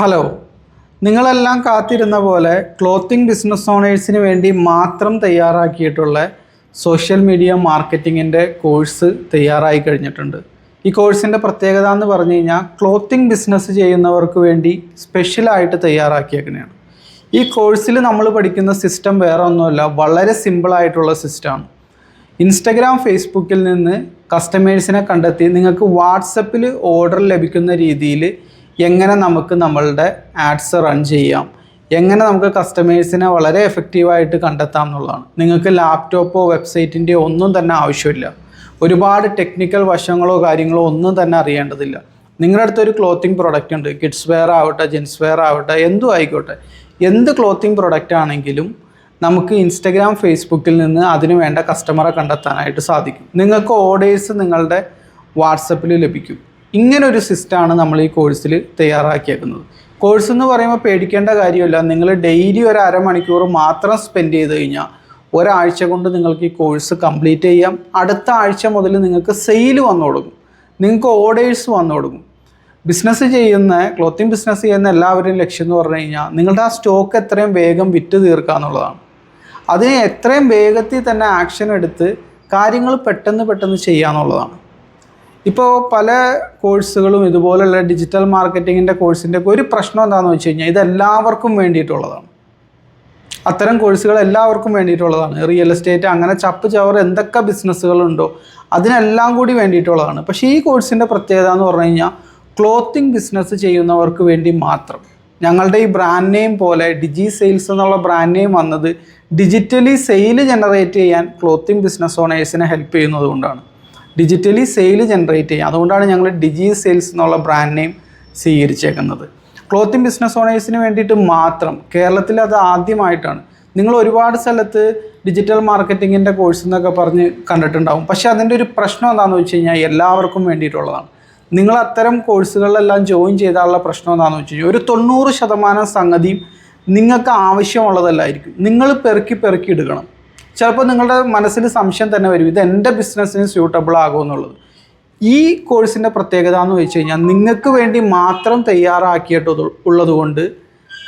Hello നിങ്ങളെല്ലാം കാത്തിരുന്ന പോലെ ക്ലോത്തിങ് ബിസിനസ് ഓണേഴ്സിന് വേണ്ടി മാത്രം തയ്യാറാക്കിയിട്ടുള്ള സോഷ്യൽ മീഡിയ മാർക്കറ്റിങ്ങിന്റെ കോഴ്സ് തയ്യാറായി കഴിഞ്ഞിട്ടുണ്ട്. ഈ കോഴ്സിന്റെ പ്രത്യേകത എന്ന് പറഞ്ഞു കഴിഞ്ഞാൽ ക്ലോത്തിങ് ബിസിനസ് ചെയ്യുന്നവർക്ക് വേണ്ടി സ്പെഷ്യലായിട്ട് തയ്യാറാക്കിയേക്കുന്നതാണ് ഈ കോഴ്സിൽ നമ്മൾ പഠിക്കുന്ന സിസ്റ്റം വേറെ ഒന്നുമല്ല വളരെ സിമ്പിളായിട്ടുള്ള സിസ്റ്റമാണ് ഇൻസ്റ്റഗ്രാം ഫേസ്ബുക്കിൽ നിന്ന് കസ്റ്റമേഴ്സിനെ കണ്ടെത്തി നിങ്ങൾക്ക് വാട്സപ്പിൽ ഓർഡർ ലഭിക്കുന്ന രീതിയിൽ എങ്ങനെ നമുക്ക് നമ്മളുടെ ആഡ്സ് റൺ ചെയ്യാം? എങ്ങനെ നമുക്ക് കസ്റ്റമേഴ്സിനെ വളരെ എഫക്റ്റീവായിട്ട് കണ്ടെത്താം എന്നുള്ളതാണ്. നിങ്ങൾക്ക് ലാപ്ടോപ്പോ വെബ്സൈറ്റിന്റെയോ ഒന്നും തന്നെ ആവശ്യമില്ല. ഒരുപാട് ടെക്നിക്കൽ വശങ്ങളോ കാര്യങ്ങളോ ഒന്നും തന്നെ അറിയേണ്ടതില്ല. നിങ്ങളുടെ അടുത്തൊരു ക്ലോത്തിങ് പ്രൊഡക്റ്റ് ഉണ്ട്. കിഡ്സ് വെയർ ആവട്ടെ ജെൻസ് വെയർ ആവട്ടെ എന്തും ആയിക്കോട്ടെ. എന്ത് ക്ലോത്തിങ് പ്രൊഡക്റ്റ് ആണെങ്കിലും നമുക്ക് ഇൻസ്റ്റഗ്രാം ഫേസ്ബുക്കിൽ നിന്ന് അതിന് വേണ്ട കസ്റ്റമറെ കണ്ടെത്താനായിട്ട് സാധിക്കും. നിങ്ങൾക്ക് ഓർഡേഴ്സ് നിങ്ങളുടെ വാട്സപ്പിൽ ലഭിക്കും. ഇങ്ങനെ ഒരു സിസ്റ്റമാണ് നമ്മൾ ഈ കോഴ്സിൽ തയ്യാറാക്കിയേക്കുന്നത്. കോഴ്സ് എന്ന് പറയുമ്പോൾ പേടിക്കേണ്ട കാര്യമില്ല. നിങ്ങൾ ഡെയിലി ഒരു അരമണിക്കൂർ മാത്രം സ്പെൻഡ് ചെയ്ത് കഴിഞ്ഞാൽ ഒരാഴ്ച കൊണ്ട് നിങ്ങൾക്ക് ഈ കോഴ്സ് കംപ്ലീറ്റ് ചെയ്യാം. അടുത്ത ആഴ്ച മുതൽ നിങ്ങൾക്ക് സെയിൽ വന്നു തുടങ്ങും. നിങ്ങൾക്ക് ഓർഡേഴ്സ് വന്നു തുടങ്ങും. ബിസിനസ് ചെയ്യുന്ന ക്ലോത്തിങ് ബിസിനസ് ചെയ്യുന്ന എല്ലാവരുടെയും ലക്ഷ്യം എന്ന് പറഞ്ഞു കഴിഞ്ഞാൽ നിങ്ങളുടെ ആ സ്റ്റോക്ക് എത്രയും വേഗം വിറ്റ് തീർക്കുക എന്നുള്ളതാണ്. അതിന് എത്രയും വേഗത്തിൽ തന്നെ ആക്ഷൻ എടുത്ത് കാര്യങ്ങൾ പെട്ടെന്ന് പെട്ടെന്ന് ചെയ്യുക എന്നുള്ളതാണ്. ഇപ്പോൾ പല കോഴ്സുകളും ഇതുപോലെയുള്ള ഡിജിറ്റൽ മാർക്കറ്റിങ്ങിന്റെ കോഴ്സിന്റെ ഒരു പ്രശ്നം എന്താണെന്ന് വെച്ച് കഴിഞ്ഞാൽ ഇത് എല്ലാവർക്കും വേണ്ടിയിട്ടുള്ളതാണ്. അത്തരം കോഴ്സുകൾ എല്ലാവർക്കും വേണ്ടിയിട്ടുള്ളതാണ്. റിയൽ എസ്റ്റേറ്റ് അങ്ങനെ ചപ്പ് ചവർ എന്തൊക്കെ ബിസിനസ്സുകളുണ്ടോ അതിനെല്ലാം കൂടി വേണ്ടിയിട്ടുള്ളതാണ്. പക്ഷേ ഈ കോഴ്സിന്റെ പ്രത്യേകത എന്ന് പറഞ്ഞു കഴിഞ്ഞാൽ ക്ലോത്തിങ് ബിസിനസ് ചെയ്യുന്നവർക്ക് വേണ്ടി മാത്രം. ഞങ്ങളുടെ ഈ ബ്രാൻഡ് നെയിം പോലെ ഡിജി സെയിൽസ് എന്നുള്ള ബ്രാൻഡ് നെയിം വന്നത് ഡിജിറ്റലി സെയിൽ ജനറേറ്റ് ചെയ്യാൻ ക്ലോത്തിങ് ബിസിനസ് ഓണേഴ്സിനെ ഹെൽപ്പ് ചെയ്യുന്നത് കൊണ്ടാണ്. ഡിജിറ്റലി സെയിൽ ജനറേറ്റ് ചെയ്യുക അതുകൊണ്ടാണ് ഞങ്ങൾ ഡിജി സെയിൽസ് എന്നുള്ള ബ്രാൻഡ് നെയിം സ്വീകരിച്ചേക്കുന്നത്. ക്ലോത്തിങ് ബിസിനസ് ഓണേഴ്സിന് വേണ്ടിയിട്ട് മാത്രം കേരളത്തിൽ അത് ആദ്യമായിട്ടാണ്. നിങ്ങൾ ഒരുപാട് സ്ഥലത്ത് ഡിജിറ്റൽ മാർക്കറ്റിങ്ങിന്റെ കോഴ്സ് എന്നൊക്കെ പറഞ്ഞ് കണ്ടിട്ടുണ്ടാവും. പക്ഷേ അതിന്റെ ഒരു പ്രശ്നം എന്താണെന്ന് വെച്ച് കഴിഞ്ഞാൽ എല്ലാവർക്കും വേണ്ടിയിട്ടുള്ളതാണ്. നിങ്ങൾ അത്തരം കോഴ്സുകളിലെല്ലാം ജോയിൻ ചെയ്താലുള്ള പ്രശ്നം എന്താണെന്ന് വെച്ച് കഴിഞ്ഞാൽ ഒരു തൊണ്ണൂറ് ശതമാനം സംഗതിയും നിങ്ങൾക്ക് ആവശ്യമുള്ളതല്ലായിരിക്കും. നിങ്ങൾ പെറുക്കി പെറുക്കി എടുക്കണം ചിലപ്പോൾ നിങ്ങളുടെ മനസ്സിൽ സംശയം തന്നെ വരും ഇത് എന്റെ ബിസിനസ്സിന് സ്യൂട്ടബിൾ ആകുമെന്നുള്ളത് ഈ കോഴ്സിന്റെ പ്രത്യേകത എന്ന് വെച്ച് കഴിഞ്ഞാൽ നിങ്ങൾക്ക് വേണ്ടി മാത്രം തയ്യാറാക്കിയിട്ട് ഉള്ളതുകൊണ്ട്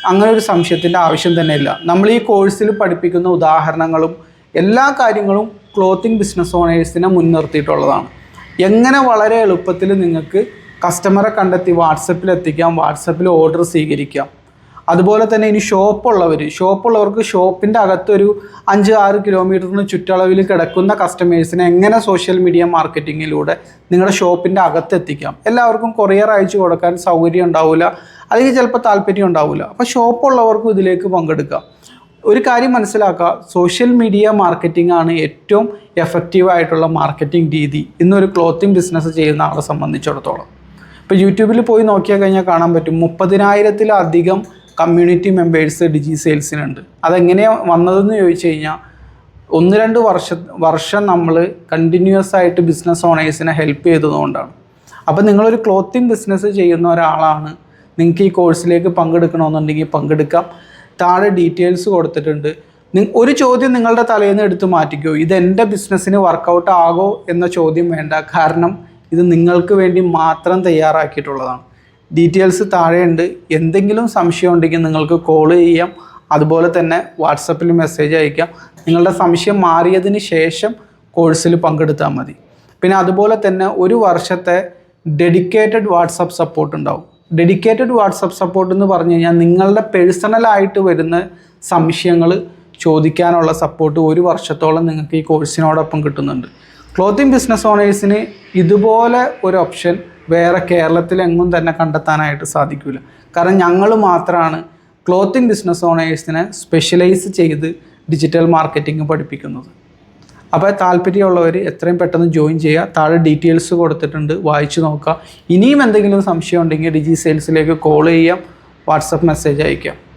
അങ്ങനെ ഒരു സംശയത്തിന്റെ ആവശ്യം തന്നെ ഇല്ല. നമ്മൾ ഈ കോഴ്സിൽ പഠിപ്പിക്കുന്ന ഉദാഹരണങ്ങളും എല്ലാ കാര്യങ്ങളും ക്ലോത്തിങ് ബിസിനസ് ഓണേഴ്സിനെ മുൻനിർത്തിയിട്ടുള്ളതാണ്. എങ്ങനെ വളരെ എളുപ്പത്തിൽ നിങ്ങൾക്ക് കസ്റ്റമറെ കണ്ടെത്തി വാട്സപ്പിൽ എത്തിക്കാം വാട്സപ്പിൽ ഓർഡർ സ്വീകരിക്കാം. അതുപോലെ തന്നെ ഇനി ഷോപ്പുള്ളവർ ഷോപ്പുള്ളവർക്ക് ഷോപ്പിന്റെ അകത്തൊരു അഞ്ച് ആറ് കിലോമീറ്ററിന് ചുറ്റളവിൽ കിടക്കുന്ന കസ്റ്റമേഴ്സിനെ എങ്ങനെ സോഷ്യൽ മീഡിയ മാർക്കറ്റിങ്ങിലൂടെ നിങ്ങളുടെ ഷോപ്പിന്റെ അകത്ത് എത്തിക്കാം എല്ലാവർക്കും കൊറിയർ അയച്ചു കൊടുക്കാൻ സൗകര്യം ഉണ്ടാവില്ല അല്ലെങ്കിൽ ചിലപ്പോൾ താല്പര്യം ഉണ്ടാവില്ല അപ്പോൾ ഷോപ്പുള്ളവർക്കും ഇതിലേക്ക് പങ്കെടുക്കാം. ഒരു കാര്യം മനസ്സിലാക്കുക സോഷ്യൽ മീഡിയ മാർക്കറ്റിംഗ് ആണ് ഏറ്റവും എഫക്റ്റീവ് ആയിട്ടുള്ള മാർക്കറ്റിംഗ് രീതി. ഇന്നൊരു ക്ലോത്തിങ് ബിസിനസ് ചെയ്യുന്ന ആളെ സംബന്ധിച്ചിടത്തോളം. ഇപ്പോൾ യൂട്യൂബിൽ പോയി നോക്കിയാൽ കഴിഞ്ഞാൽ കാണാൻ പറ്റും മുപ്പതിനായിരത്തിലധികം കമ്മ്യൂണിറ്റി മെമ്പേഴ്സ് ഡിജി സെയിൽസിനുണ്ട് അതെങ്ങനെയാണ് വന്നതെന്ന് ചോദിച്ചു കഴിഞ്ഞാൽ ഒന്ന് രണ്ട് വർഷ വർഷം നമ്മൾ കണ്ടിന്യൂസ് ആയിട്ട് ബിസിനസ് ഓണേഴ്സിനെ ഹെൽപ്പ് ചെയ്തതുകൊണ്ടാണ്. അപ്പോൾ നിങ്ങളൊരു ക്ലോത്തിങ് ബിസിനസ് ചെയ്യുന്ന ഒരാളാണ് നിങ്ങൾക്ക് ഈ കോഴ്സിലേക്ക് പങ്കെടുക്കണമെന്നുണ്ടെങ്കിൽ പങ്കെടുക്കാം. താഴെ ഡീറ്റെയിൽസ് കൊടുത്തിട്ടുണ്ട്. ഒരു ചോദ്യം നിങ്ങളുടെ തലേന്ന് എടുത്ത് മാറ്റിക്കോ. ഇത് എന്റെ ബിസിനസ്സിന് വർക്കൗട്ട് ആകോ എന്ന ചോദ്യം വേണ്ട. കാരണം ഇത് നിങ്ങൾക്ക് വേണ്ടി മാത്രം തയ്യാറാക്കിയിട്ടുള്ളതാണ്. ഡീറ്റെയിൽസ് താഴെയുണ്ട്. എന്തെങ്കിലും സംശയം ഉണ്ടെങ്കിൽ നിങ്ങൾക്ക് കോൾ ചെയ്യാം. അതുപോലെ തന്നെ വാട്സപ്പിൽ മെസ്സേജ് അയക്കാം. നിങ്ങളുടെ സംശയം മാറിയതിന് ശേഷം കോഴ്സിൽ പങ്കെടുത്താൽ മതി. പിന്നെ അതുപോലെ തന്നെ ഒരു വർഷത്തെ ഡെഡിക്കേറ്റഡ് വാട്സപ്പ് സപ്പോർട്ട് ഉണ്ടാവും. ഡെഡിക്കേറ്റഡ് വാട്സപ്പ് സപ്പോർട്ട് എന്ന് പറഞ്ഞു കഴിഞ്ഞാൽ നിങ്ങളുടെ പേഴ്സണലായിട്ട് വരുന്ന സംശയങ്ങൾ ചോദിക്കാനുള്ള സപ്പോർട്ട് ഒരു വർഷത്തോളം നിങ്ങൾക്ക് ഈ കോഴ്സിനോടൊപ്പം കിട്ടുന്നുണ്ട്. ക്ലോത്തിങ് ബിസിനസ് ഓണേഴ്സിന് ഇതുപോലെ ഒരു ഓപ്ഷൻ വേറെ കേരളത്തിലെങ്ങും തന്നെ കണ്ടെത്താനായിട്ട് സാധിക്കില്ല കാരണം ഞങ്ങൾ മാത്രമാണ് ക്ലോത്തിങ് ബിസിനസ് ഓണേഴ്സിനെ സ്പെഷ്യലൈസ് ചെയ്ത് ഡിജിറ്റൽ മാർക്കറ്റിംഗ് പഠിപ്പിക്കുന്നത്. അപ്പോൾ താല്പര്യമുള്ളവർ എത്രയും പെട്ടെന്ന് ജോയിൻ ചെയ്യുക. താഴെ ഡീറ്റെയിൽസ് കൊടുത്തിട്ടുണ്ട്. വായിച്ചു നോക്കുക. ഇനിയും എന്തെങ്കിലും സംശയം ഉണ്ടെങ്കിൽ ഡിജി സെയിൽസിലേക്ക് കോൾ ചെയ്യാം. വാട്സപ്പ് മെസ്സേജ് അയക്കാം.